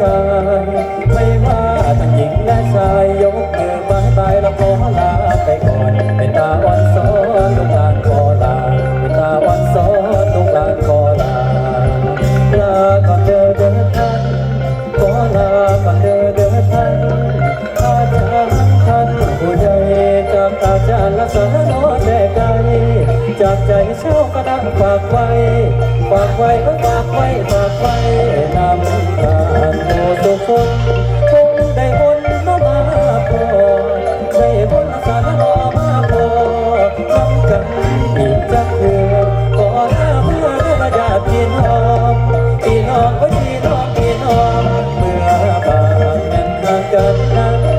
ชายไม่ว่าทั้งหญิงและชาย จากใจเช่ากระดังฝากไว้ฝากไว้ก็ฝากไว้ฝากไว้นำทางโมสุคนคงได้บนมามาพอได้บนสารนอมาพอทำกันอีกจักเถื่อก่อนหน้าเมื่อระยะพี่น้องพี่น้องก็พี่น้องพี่น้องเมื่อบางแม่นทางกันนั้น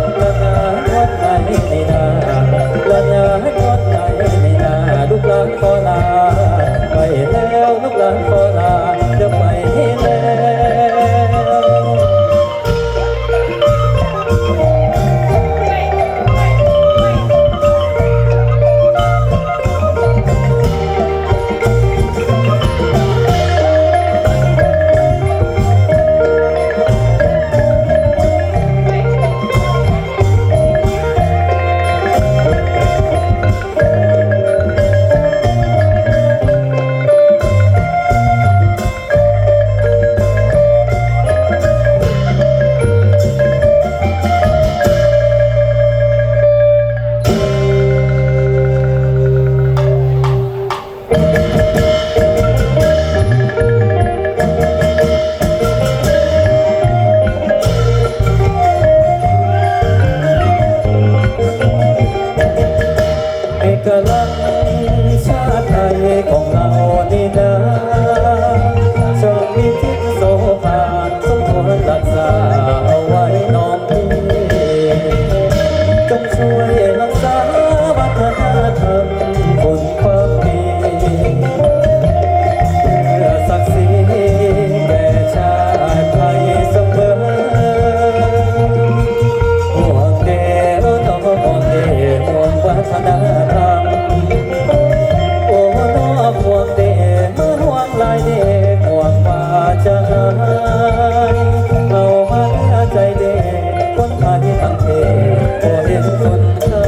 เห็นคนค่า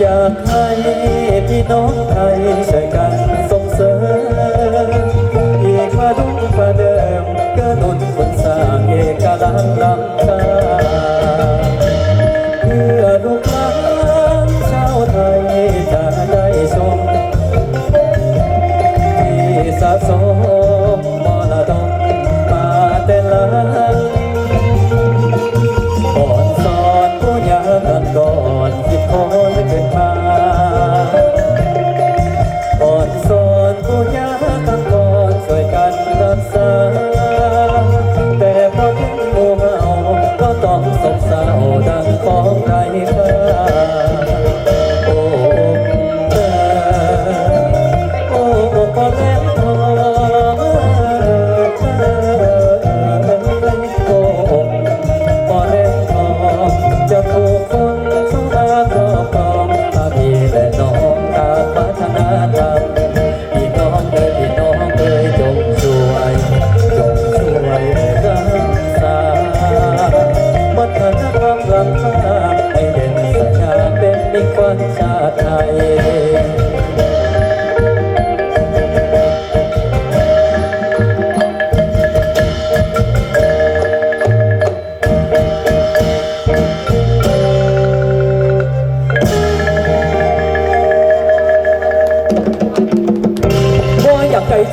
อยากให้พี่น้องไทยช่วยกันส่งเสริมอีกมาดุงประเดิมก็นุนคนสร้างเอกลักษณ์ล้ำค่า ส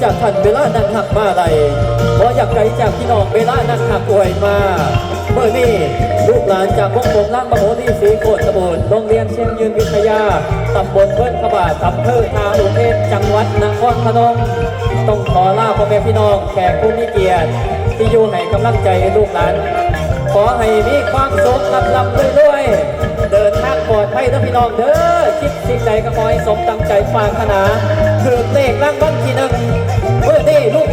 จากท่านเวลานั่งหักมาใดบ่อยากไกลจากพี่น้องเวลานั่งหักอวยมา เมื่อนี้ลูกหลานจากวงผมล่างมโหรีศรีโกฏตำบลโรงเรียนเชียงยืนวิทยาตำบลเพื่อนขบาทอำเภอทาอุเทศจังหวัดนครพนมต้องขอลาพ่อแม่พี่น้องแขกผู้มีเกียรติที่อยู่ให้กำลังใจลูกหลาน ขอให้มีความสุขลำลำเรื่อย เดินทางปลอดภัยนะพี่น้องเด้อคิดสิ่งใดก็ขอให้สมตั้งใจฝากขนาถือเลขร่างบ้านที่นึงเมื่อนี้ลูก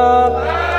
up.